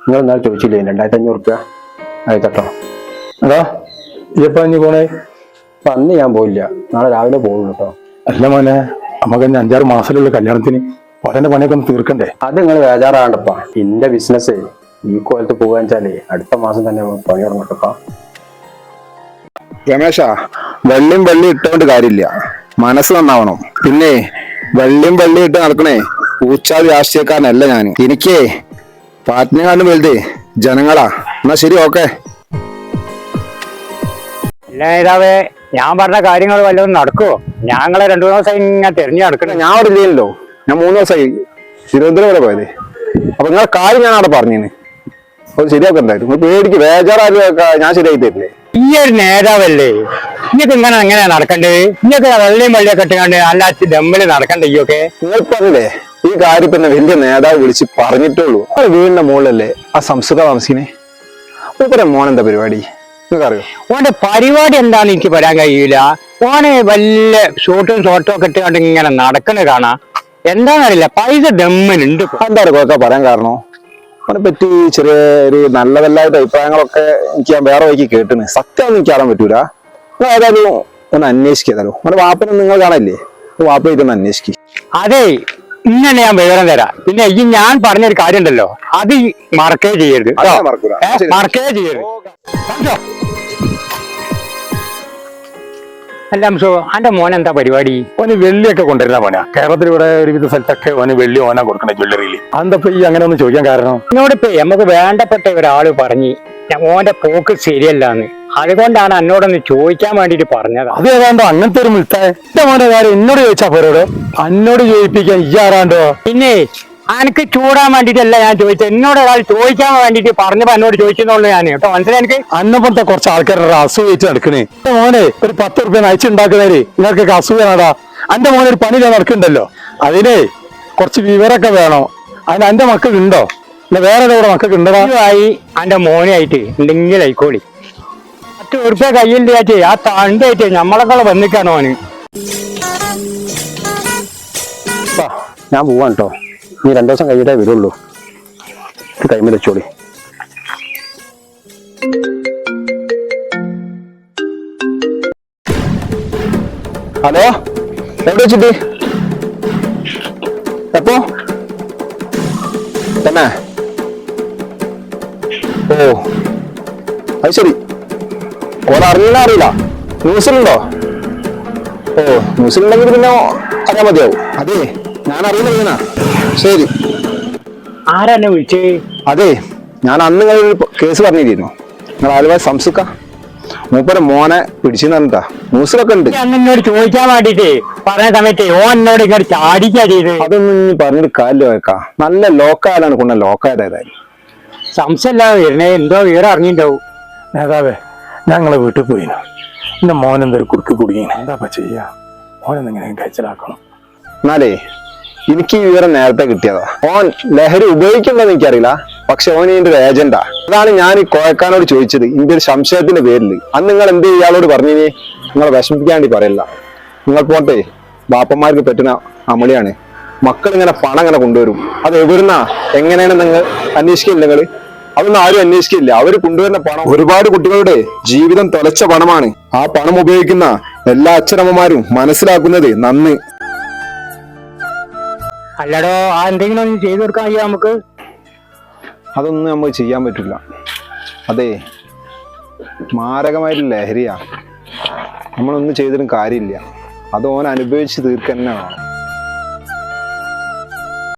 നിങ്ങൾ എന്നാൽ ചോദിച്ചില്ലേ രണ്ടായിരത്തി അഞ്ഞൂറ് റുപ്യ അയച്ചട്ടോ അതാ ഇപ്പൊ അഞ്ഞു പോണേ? അപ്പൊ അന്ന് ഞാൻ പോയില്ല. നാളെ രാവിലെ പോകുള്ളൂ കേട്ടോ. അല്ല മോനെ നമുക്ക് അഞ്ചാറ് മാസത്തിലുള്ള കല്യാണത്തിന് ഉടനെ പണിയൊക്കെ ഒന്ന് തീർക്കണ്ടേ? അത് നിങ്ങൾ വേജാറാണ്ടപ്പാ എന്റെ ബിസിനസ് ഈ കോലത്ത് പോകാൻ വെച്ചാലേ അടുത്ത മാസം തന്നെ പണി തുടങ്ങട്ടപ്പാ രമേശ വെള്ളിയും വെള്ളി ഇട്ടുകൊണ്ട് കാര്യമില്ല. മനസ്സ് നന്നാവണം. പിന്നെ വെള്ളിയും വെള്ളി ഇട്ട് നടക്കണേ. ഊച്ചാതി രാഷ്ട്രീയക്കാരനല്ല ഞാൻ എനിക്കേ പാറ്റിനെക്കാളും വലുതേ. ജനങ്ങളാ. എന്നാ ശരി ഓക്കെ. നേതാവേ ഞാൻ പറഞ്ഞ കാര്യങ്ങൾ വല്ലതും നടക്കുവോ? ഞങ്ങളെ രണ്ടു മൂന്ന് ദിവസം ഇങ്ങനെ തെരഞ്ഞു നടക്കണം ഞാൻ അവിടെ ഇല്ലല്ലോ. ഞാൻ മൂന്ന് ദിവസമായി തിരുവനന്തപുരം വരെ പോയത്. അപ്പൊ നിങ്ങളെ കാര്യം ഞാൻ അവിടെ പറഞ്ഞേ അത് ശരിയാക്കണ്ടായിരുന്നു നിങ്ങൾ പേടിക്ക് ബേജാറായിട്ട് ഞാൻ ശരിയാക്കി തരില്ലേ? ഈ ഒരു നേതാവല്ലേ? ഇങ്ങക്ക് ഇങ്ങനെ എങ്ങനെയാ നടക്കണ്ടേ ഇങ്ങക്ക് വെള്ളയും വെള്ളിയൊക്കെ ഇട്ടുകൊണ്ട് നല്ല ദമ്മിൽ നടക്കണ്ടേ ഈയൊക്കെ നിങ്ങൾ പറഞ്ഞില്ലേ ഈ കാര്യം പിന്നെ വലിയ നേതാവ് വിളിച്ച് പറഞ്ഞിട്ടുള്ളൂ അത് വീടിന്റെ മുകളിലല്ലേ ആ സംസ്കൃത താമസിക്കണേ? മൂപ്പരെ മോനെന്താ പരിപാടി? നിങ്ങൾക്കറിയോ? ഓന്റെ പരിപാടി എന്താണെന്ന് എനിക്ക് പറയാൻ കഴിയൂല. ഓനെ വല്ല ഷോട്ടും ഷോട്ടും ഒക്കെ ഇട്ടുകൊണ്ട് ഇങ്ങനെ നടക്കണ കാണാ. എന്താന്നറിയില്ല പൈസ ദമ്മിനുണ്ട്. എന്താ കൊക്കെ പറയാൻ കാരണോ. അവനെ പറ്റി ചെറിയ ഒരു നല്ലതല്ലാത്ത അഭിപ്രായങ്ങളൊക്കെ എനിക്ക് ഞാൻ വേറെ വഴിക്ക് കേട്ടിന്. സത്യം എനിക്ക് അറിയാൻ പറ്റൂല. ഏതായാലും ഒന്ന് അന്വേഷിക്കാതാലോ അവന്റെ വാപ്പനെ നിങ്ങൾ കാണല്ലേ വാപ്പ ഇതൊന്ന് അന്വേഷിക്കും. അതെ ഇങ്ങനെ ഞാൻ വിവരം തരാം. പിന്നെ ഈ ഞാൻ പറഞ്ഞൊരു കാര്യം ഉണ്ടല്ലോ അത് മറക്കേ ചെയ്യരുത്. മറക്കേ ചെയ്യരുത്? അല്ല അംശോ അന്റെ മോൻ എന്താ പരിപാടി? ഓന് വെള്ളിയൊക്കെ കൊണ്ടുവരുന്ന മോനാ. കേരളത്തിൽ ഇവിടെ ഒരുവിധ സ്ഥലത്തൊക്കെ ഓന് വെള്ളി ഓനാ കൊടുക്കണ ജ്വല്ലറിയിൽ അന്തപ്പോ ഈ അങ്ങനെ ഒന്ന് ചോദിക്കാൻ കാരണം? എന്നോടിപ്പോ നമുക്ക് വേണ്ടപ്പെട്ട ഒരാൾ പറഞ്ഞ് ഓന്റെ പോക്ക് ശരിയല്ലാന്ന്. അതുകൊണ്ടാണ് എന്നോടൊന്ന് ചോദിക്കാൻ വേണ്ടിട്ട് പറഞ്ഞത്. അത് ഏതാണ്ടോ അങ്ങനത്തെ ഒരു മിൽത്തായ. എന്റെ മോന്റെ കാര്യം എന്നോട് ചോദിച്ചാ പോരോട്? എന്നോട് ചോദിപ്പിക്കാൻ ഈ ആരാണ്ടോ പിന്നെ അനക്ക് ചൂടാൻ വേണ്ടിട്ടല്ല ഞാൻ ചോദിച്ചത്. എന്നോട് ഒരാൾ ചോദിക്കാൻ വേണ്ടിട്ട് പറഞ്ഞപ്പോ എന്നോട് ചോദിച്ചെന്നുള്ളൂ ഞാൻ. കേട്ടോ മനസ്സിലായി എനിക്ക് അന്നപ്പോഴത്തെ കുറച്ച് ആൾക്കാരുടെ അസൂയിച്ച് നടക്കണേ. എന്റെ മോനെ ഒരു പത്ത് റുപ്യ നയിച്ചുണ്ടാക്കുന്നവര് നിങ്ങൾക്കൊക്കെ അസുഖനാടാ എന്റെ മോനെ ഒരു പണി ഞാൻ നടക്കണ്ടല്ലോ അതിനെ കുറച്ച് വിവരമൊക്കെ വേണോ. അതിന് എന്റെ മക്കൾക്കുണ്ടോ? പിന്നെ വേറെ ഇവിടെ മക്കൾക്ക് ഉണ്ടോ ആയി അന്റെ മോനായിട്ട് എന്തെങ്കിലും ആയിക്കോളി. പത്ത് ഉറുപ്പ്യ കയ്യിലായിട്ട് ആ തണ്ടായിട്ട് നമ്മളെക്കാളെ വന്നിക്കാണോ അപ്പാ ഞാൻ പോവാൻ കേട്ടോ നീ രണ്ടു ദിവസം കഴിഞ്ഞിട്ടേ വരുള്ളൂ. ടൈമിൽ വെച്ചോളി. ഹലോ എവിടെ വെച്ചിട്ട്? എപ്പോ? തന്നെ. ഓ അത് ശരി. ഓൻ അറിയില്ല അറിയില്ല. ന്യൂസിലുണ്ടോ? ഓ ന്യൂസിലുണ്ടെങ്കിൽ പിന്നെ അറിയാൻ മതിയാവും. അതെ ഞാൻ അറിയുന്ന ശരി. ആരാ എന്നെ വിളിച്ചേ? അതെ ഞാൻ അന്ന് നിങ്ങൾ കേസ് പറഞ്ഞിരുന്നു. നിങ്ങൾ ആലുവ സംസുക്ക മൂപ്പരെ മോനെ പിടിച്ചു ന്യൂസിലൊക്കെ ഉണ്ട്. എന്നോട് ചോദിക്കാൻ വേണ്ടിട്ട് പറഞ്ഞ സമയത്ത് ഓ എന്നോട് ഇങ്ങനെ ചാടിക്കാ ചെയ്ത്. അതൊന്നും ഇനി പറഞ്ഞിട്ട് കാലിൽ വെക്കാ നല്ല ലോക്കായാലാണ് കൊണ്ട ലോക്കായത് ഏതായാലും സംശയമില്ലാതെ വരുന്നേ എന്തോ വിവരം അറിഞ്ഞിണ്ടാവും നേതാവേ ഞങ്ങളെ വീട്ടിൽ പോയി എന്റെ മോൻ എന്തൊരു കുറുക്ക് കുടുങ്ങിന്. എന്താപ്പ ചെയ്യാ? മോനെന്തെങ്കിലും കഴിച്ചിലാക്കണം. എന്നാലേ എനിക്ക് ഈ വിവരം നേരത്തെ കിട്ടിയതാ. ഓൻ ലഹരി ഉപയോഗിക്കണ്ടെന്ന് എനിക്കറിയില്ല. പക്ഷെ ഓൻ ഇതിന്റെ ഒരു ഏജന്റാ അതാണ് ഞാൻ ഈ കോയക്കാനോട് ചോദിച്ചത്. ഇന്ത്യ ഒരു സംശയത്തിന്റെ പേരിൽ അന്ന് നിങ്ങൾ എന്ത് ഇയാളോട് പറഞ്ഞിനി നിങ്ങളെ വിഷമിപ്പിക്കാണ്ടി പറയില്ല. നിങ്ങൾ പോട്ടെ. ബാപ്പന്മാർക്ക് പറ്റുന്ന അമളിയാണ്. മക്കൾ ഇങ്ങനെ പണം ഇങ്ങനെ കൊണ്ടുവരും. അത് എവിടുന്നാ? എങ്ങനെയാണ് നിങ്ങൾ അന്വേഷിക്കില്ല നിങ്ങൾ അതൊന്നും ആരും അന്വേഷിക്കില്ല. അവർ കൊണ്ടുവരുന്ന പണം ഒരുപാട് കുട്ടികളുടെ ജീവിതം തുലച്ച പണമാണ്. ആ പണം ഉപയോഗിക്കുന്ന എല്ലാ അച്ഛനമ്മമാരും മനസ്സിലാക്കുന്നത് നന്ന്. അല്ലടോ ആ എന്തെങ്കിലും ഒന്ന് ചെയ്തു കൊടുക്കാൻ കഴിയാ നമുക്ക്. അതൊന്നും നമുക്ക് ചെയ്യാൻ പറ്റില്ല. അതെ മാരകമായിട്ടുള്ള ലഹരിയാ. നമ്മളൊന്നും ചെയ്തിട്ടും കാര്യമില്ല. അത് ഓൻ അനുഭവിച്ച് തീർക്കുക തന്നെ വേണം.